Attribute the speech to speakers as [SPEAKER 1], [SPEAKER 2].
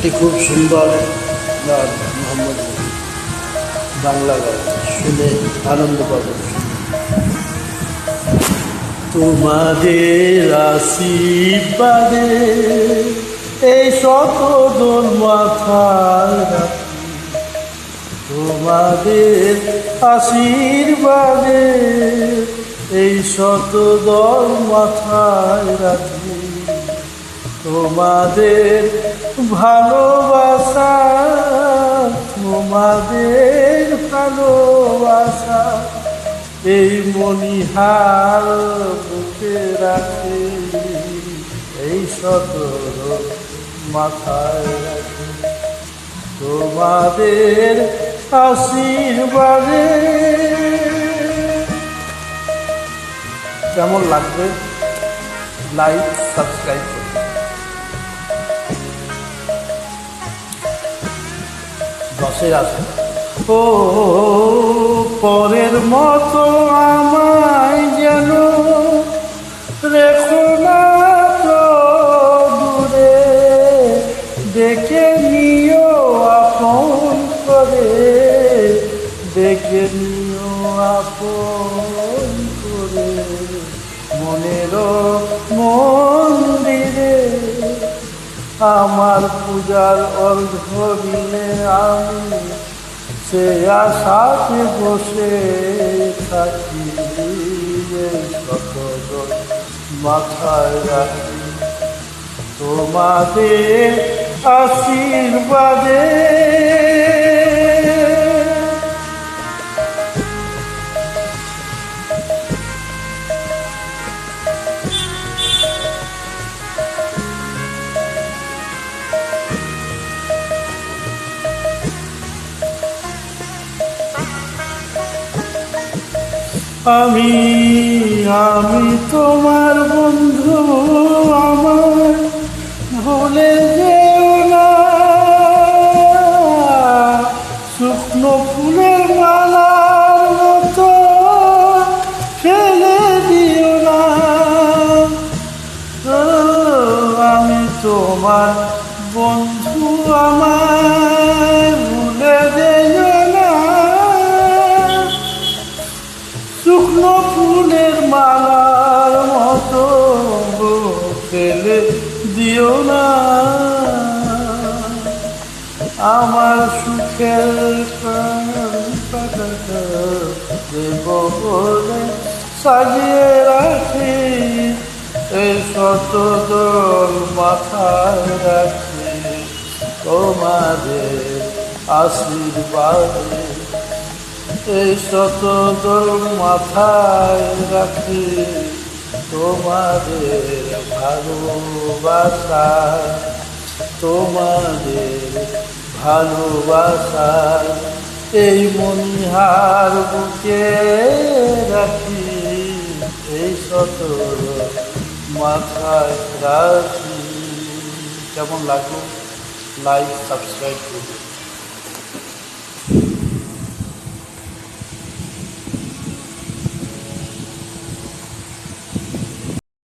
[SPEAKER 1] একটি খুব সুন্দর গান, মোহাম্মদ বাংলা গান। শুনে আনন্দ পাবেন তোমাদের আশীর্বাদে এই শত দোল মাথায় তোমাদের আশীর্বাদে এই শত দল মাথায় রাখি তোমাদের ভালোবাসা, তোমাদের ভালোবাসা, এই মনিহার বুকে রাখি, এই সতর মাথায় রাখি। তোমাদের আশীর্বাদে। কেমন লাগবে? লাইক সাবস্ক্রাইব করুন দশের আছে ও পরের মতো আমায় যেন রেখো না তো দূরে দেখে নিও আপন করে দেখে নিও আপন করে। মনের মন্দিরে আমার পূজার অর্ঘ দিলে আমি সে আশাতে বসে থাকি মাথায় রাখি। তোমাদের আশীর্বাদে আমি আমি তোমার বন্ধু, আমার ভুলে যেও না। শুকনো ফুলের মালার মতো ফেলে দিও না। আমি তোমার বন্ধু, আমার ফুলের মালার মতো ফেলে দিও না। আমার সুখের দেব সাজিয়ে রাখি এই শত দোল মাথায় রাখি। তোমাদের আশীর্বাদে এই শত দোল মাথায় রাখি তোমাদের ভালোবাসায় তোমাদের ভালোবাসায় এই মনিহার বুকে রাখি, এই শত মাথায় রাখি। কেমন লাগল? লাইক সাবস্ক্রাইব করুন